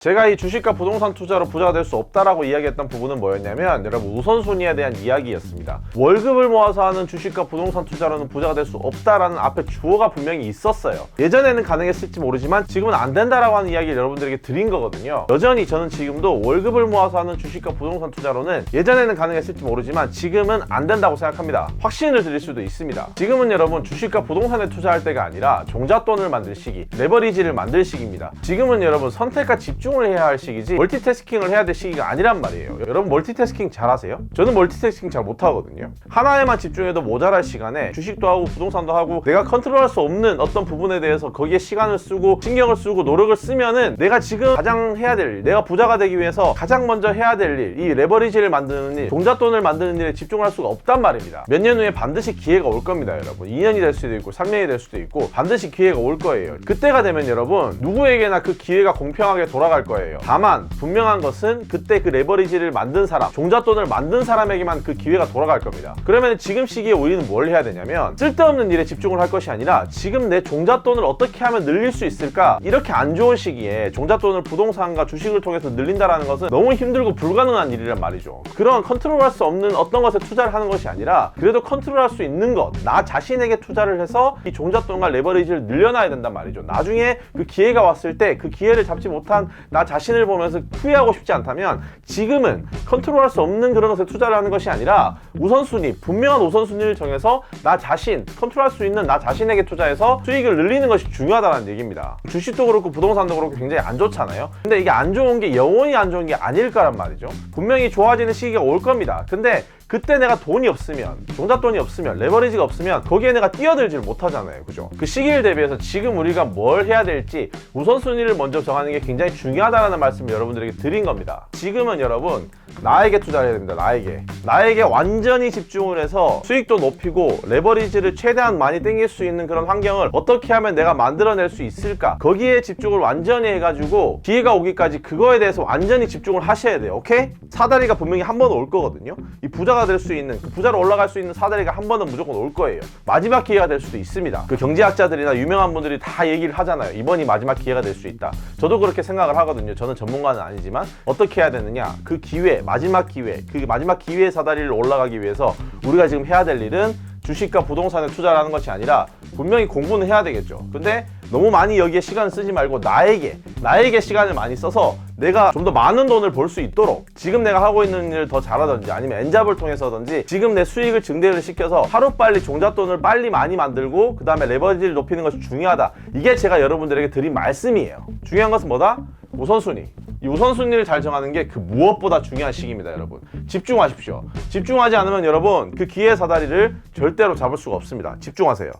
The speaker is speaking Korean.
제가 이 주식과 부동산 투자로 부자가 될 수 없다라고 이야기했던 부분은 뭐였냐면 여러분 우선순위에 대한 이야기였습니다. 월급을 모아서 하는 주식과 부동산 투자로는 부자가 될 수 없다라는 앞에 주어가 분명히 있었어요. 예전에는 가능했을지 모르지만 지금은 안 된다라고 하는 이야기를 여러분들에게 드린 거거든요. 여전히 저는 지금도 월급을 모아서 하는 주식과 부동산 투자로는 예전에는 가능했을지 모르지만 지금은 안 된다고 생각합니다. 확신을 드릴 수도 있습니다. 지금은 여러분 주식과 부동산에 투자할 때가 아니라 종잣돈을 만들 시기, 레버리지를 만들 시기입니다. 지금은 여러분 선택과 집중 을 해야 할 시기지 멀티태스킹을 해야 될 시기가 아니란 말이에요. 여러분 멀티태스킹 잘하세요? 저는 멀티태스킹 잘 못하거든요. 하나에만 집중해도 모자랄 시간에 주식도 하고 부동산도 하고 내가 컨트롤할 수 없는 어떤 부분에 대해서 거기에 시간을 쓰고 신경을 쓰고 노력을 쓰면은 내가 지금 가장 해야 될 일, 내가 부자가 되기 위해서 가장 먼저 해야 될 일, 이 레버리지를 만드는 일, 종잣돈을 만드는 일에 집중을 할 수가 없단 말입니다. 몇 년 후에 반드시 기회가 올 겁니다, 여러분. 2년이 될 수도 있고 3년이 될 수도 있고 반드시 기회가 올 거예요. 그때가 되면 여러분 누구에게나 그 기회가 공평하게 돌아갈 거예요. 다만 분명한 것은 그때 그 레버리지를 만든 사람, 종잣돈을 만든 사람에게만 그 기회가 돌아갈 겁니다. 그러면 지금 시기에 우리는 뭘 해야 되냐면 쓸데없는 일에 집중을 할 것이 아니라 지금 내 종잣돈을 어떻게 하면 늘릴 수 있을까? 이렇게 안 좋은 시기에 종잣돈을 부동산과 주식을 통해서 늘린다라는 것은 너무 힘들고 불가능한 일이란 말이죠. 그런 컨트롤할 수 없는 어떤 것에 투자를 하는 것이 아니라 그래도 컨트롤할 수 있는 것, 나 자신에게 투자를 해서 이 종잣돈과 레버리지를 늘려놔야 된단 말이죠. 나중에 그 기회가 왔을 때 그 기회를 잡지 못한 나 자신을 보면서 후회하고 싶지 않다면 지금은 컨트롤할 수 없는 그런 것에 투자를 하는 것이 아니라 우선순위, 분명한 우선순위를 정해서 나 자신, 컨트롤할 수 있는 나 자신에게 투자해서 수익을 늘리는 것이 중요하다는 얘기입니다. 주식도 그렇고 부동산도 그렇고 굉장히 안 좋잖아요. 근데 이게 안 좋은 게 영원히 안 좋은 게 아닐 거란 말이죠. 분명히 좋아지는 시기가 올 겁니다. 근데 그때 내가 돈이 없으면 종잣돈이 없으면 레버리지가 없으면 거기에 내가 뛰어들질 못하잖아요. 그죠? 그 시기를 대비해서 지금 우리가 뭘 해야 될지 우선순위를 먼저 정하는 게 굉장히 중요하다는 말씀을 여러분들에게 드린 겁니다 지금은 여러분 나에게 투자를 해야 됩니다 나에게. 나에게 완전히 집중을 해서 수익도 높이고 레버리지를 최대한 많이 땡길 수 있는 그런 환경을 어떻게 하면 내가 만들어낼 수 있을까? 거기에 집중을 완전히 해가지고 기회가 오기까지 그거에 대해서 완전히 집중을 하셔야 돼요 오케이? 사다리가 분명히 한 번 올 거거든요. 이 부자가 될 수 있는 그 부자로 올라갈 수 있는 사다리가 한 번은 무조건 올 거예요. 마지막 기회가 될 수도 있습니다. 그 경제학자들이나 유명한 분들이 다 얘기를 하잖아요. 이번이 마지막 기회가 될 수 있다. 저도 그렇게 생각을 하거든요. 저는 전문가는 아니지만 어떻게 해야 되느냐 그 기회 마지막 기회 그 마지막 기회의 사다리를 올라가기 위해서 우리가 지금 해야 될 일은 주식과 부동산에 투자를 하는 것이 아니라 분명히 공부는 해야 되겠죠. 근데 너무 많이 여기에 시간을 쓰지 말고 나에게 나에게 시간을 많이 써서 내가 좀 더 많은 돈을 벌 수 있도록 지금 내가 하고 있는 일을 더 잘하든지 아니면 엔잡을 통해서든지 지금 내 수익을 증대를 시켜서 하루빨리 종잣돈을 빨리 많이 만들고 그 다음에 레버리지를 높이는 것이 중요하다. 이게 제가 여러분들에게 드린 말씀이에요. 중요한 것은 뭐다? 우선순위. 이 우선순위를 잘 정하는 게 그 무엇보다 중요한 시기입니다, 여러분. 집중하십시오. 집중하지 않으면 여러분 그 기회 사다리를 절대로 잡을 수가 없습니다. 집중하세요.